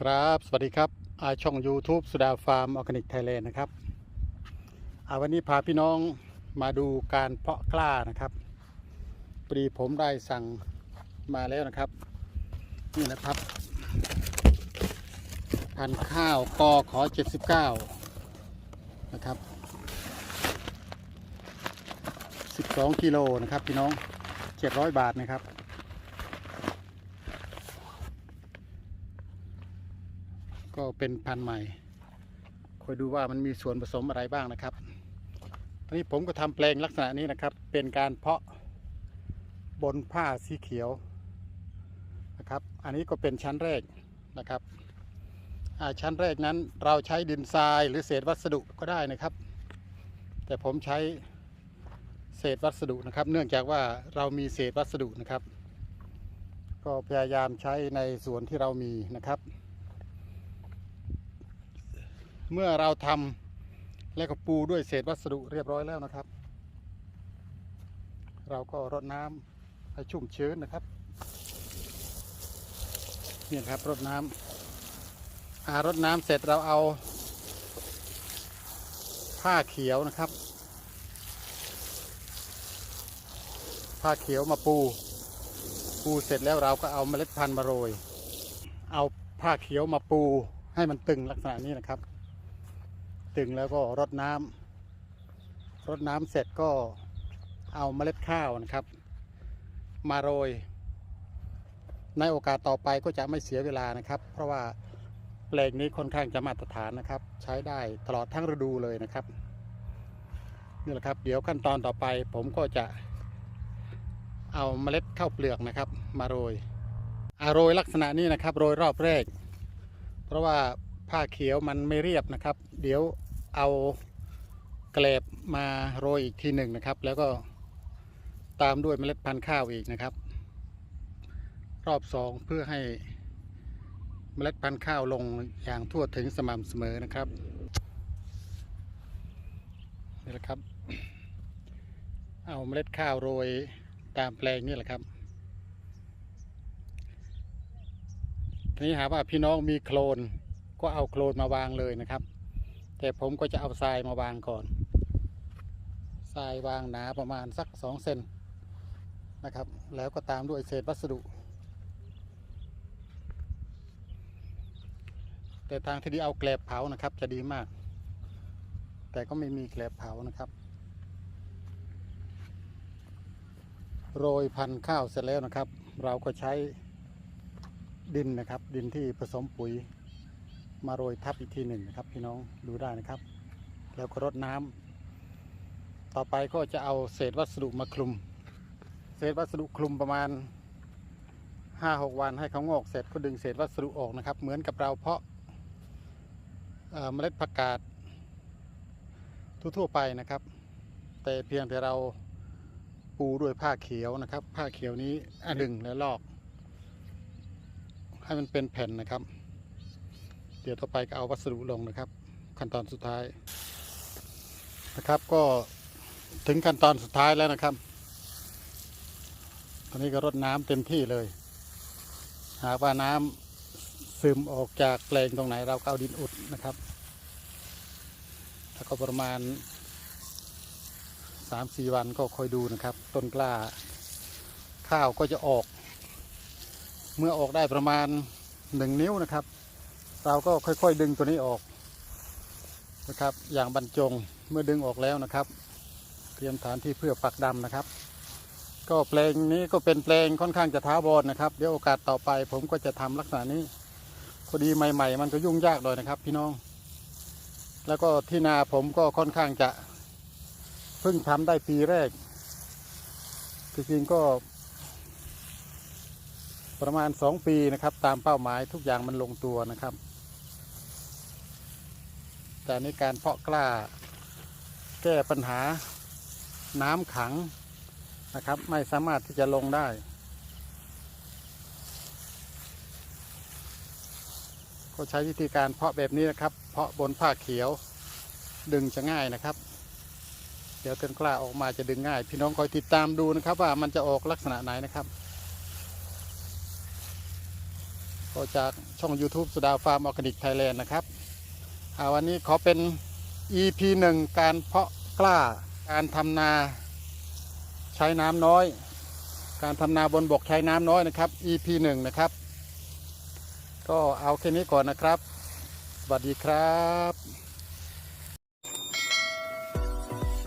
ครับ สวัสดีครับอาช่อง YouTube สุดาฟาร์มออร์แกนิกไทยแลนด์นะครับอาวันนี้พาพี่น้องมาดูการเพาะกล้านะครับปรีผมได้สั่งมาแล้วนะครับ นี่นะครับ พันข้าวกอขอ 79 นะครับ 12 กิโลนะครับพี่น้อง 700 บาทนะครับ ก็เป็นพันธุ์ใหม่คอยดูว่ามันมีส่วนผสมอะไรบ้างนะครับตอนนี้ผมก็ทำแปลงลักษณะนี้นะครับ เป็นการเพาะบนผ้าสีเขียวนะครับ อันนี้ก็เป็นชั้นแรกนะครับชั้นแรกนั้นเราใช้ดินทรายหรือเศษวัสดุก็ได้นะครับ แต่ผมใช้เศษวัสดุนะครับ เนื่องจากว่าเรามีเศษวัสดุนะครับ ก็พยายามใช้ในส่วนที่เรามีนะครับ เมื่อเราทำแล้วก็ปูด้วยเศษวัสดุเรียบร้อยแล้วนะครับ เราก็รดน้ำให้ชุ่มชื้นนะครับนี่นะครับรดน้ำอารดน้ำเสร็จเราเอาผ้าเขียวนะครับ ผ้าเขียวมาปู ปูเสร็จแล้วเราก็เอาเมล็ดพันธุ์มาโรย เอาผ้าเขียวมาปูให้มันตึงลักษณะนี้นะครับ ตึงแล้วก็รดน้ำรดน้ำเสร็จก็เอาเมล็ดข้าวนะครับ มาโรย ในโอกาสต่อไปก็จะไม่เสียเวลานะครับ เพราะว่าแปลงนี้ค่อนข้างจะมาตรฐานนะครับ ใช้ได้ตลอดทั้งฤดูเลยนะครับนี่แหละครับเดี๋ยวขั้นตอนต่อไปผมก็จะเอาเมล็ดข้าวเปลือกนะครับ มาโรยอาโรยลักษณะนี้นะครับ โรยรอบแรก เพราะว่าผ้าเขียวมันไม่เรียบนะครับ เดี๋ยว เอาแกลบมาโรยอีกทีหนึ่งนะครับ แล้วก็ตามด้วยเมล็ดพันธุ์ข้าวอีกนะครับ รอบสองเพื่อให้เมล็ดพันธุ์ข้าวลงอย่างทั่วถึงสม่ำเสมอนะครับนี่แหละครับ เอาเมล็ดข้าวโรยตามแปลงนี่แหละครับทีนี้หาว่าพี่น้องมีโคลนก็เอาโคลนมาวางเลยนะครับ แต่ผมก็จะเอาทรายมาวางก่อน ทรายวางหนาประมาณสักสองเซนนะครับ แล้วก็ตามด้วยเศษวัสดุ แต่ทางที่ดีเอาแกลบเผานะครับ จะดีมาก แต่ก็ไม่มีแกลบเผานะครับ โรยพันธุ์ข้าวเสร็จแล้วนะครับ เราก็ใช้ดินนะครับ ดินที่ผสมปุ๋ย มาโรยทับอีกทีหนึ่งนะครับ พี่น้องดูได้นะครับ แล้วก็รดน้ำต่อไปก็จะเอาเศษวัสดุมาคลุม เศษวัสดุคลุมประมาณห้าหกวันให้เขางอกเสร็จก็ดึงเศษวัสดุออกนะครับ เหมือนกับเราเพาะเอ่อเมล็ดผักกาดทั่วๆไปนะครับ แต่เพียงแต่เราปูด้วยผ้าเขียวนะครับ ผ้าเขียวนี้อดึงแล้วลอก ให้มันเป็นแผ่นนะครับ ดี๋ยวต่อไปก็เอาวัสดุลงนะครับ ขั้นตอนสุดท้ายนะครับ ก็ถึงขั้นตอนสุดท้ายแล้วนะครับ ตอนนี้ก็รดน้ำเต็มที่เลย หากว่าน้ำซึมออกจากแปลงตรงไหนเราก็เอาดินอุดนะครับ แล้วก็ประมาณสามสี่วันก็คอยดูนะครับ ต้นกล้า ข้าวก็จะออก เมื่อออกได้ประมาณหนึ่งนิ้วนะครับ เราก็ค่อยๆดึงตัวนี้ออกนะครับ อย่างบรรจงเมื่อดึงออกแล้วนะครับ เตรียมฐานที่เพื่อปักดำนะครับ ก็แปลงนี้ก็เป็นแปลงค่อนข้างจะท้าบอลนะครับ เดี๋ยวโอกาสต่อไป ผมก็จะทำลักษณะนี้พอดีใหม่ ๆ มันก็ยุ่งยากเลยนะครับ พี่น้อง แล้วก็ที่นาผมก็ค่อนข้างจะเพิ่งทำได้ปีแรกจริงๆก็ประมาณสองปีนะครับ ตามเป้าหมายทุกอย่างมันลงตัวนะครับ แต่ในการเพาะกล้าแก้ปัญหาน้ำขังนะครับ ไม่สามารถที่จะลงได้ ก็ใช้วิธีการเพาะแบบนี้นะครับ เพาะบนผ้าเขียวดึงจะง่ายนะครับ เดี๋ยวต้นกล้าออกมาจะดึงง่าย พี่น้องคอยติดตามดูนะครับ ว่ามันจะออกลักษณะไหนนะครับก็จากช่อง YouTube สุดาฟาร์มออร์แกนิกไทยแลนด์นะครับ วันนี้ขอเป็น EP หนึ่งการเพาะกล้าการทำนาใช้น้ำน้อย การทำนาบนบกใช้น้ำน้อยนะครับ EP หนึ่งนะครับ ก็เอาแค่นี้ก่อนนะครับสวัสดีครับ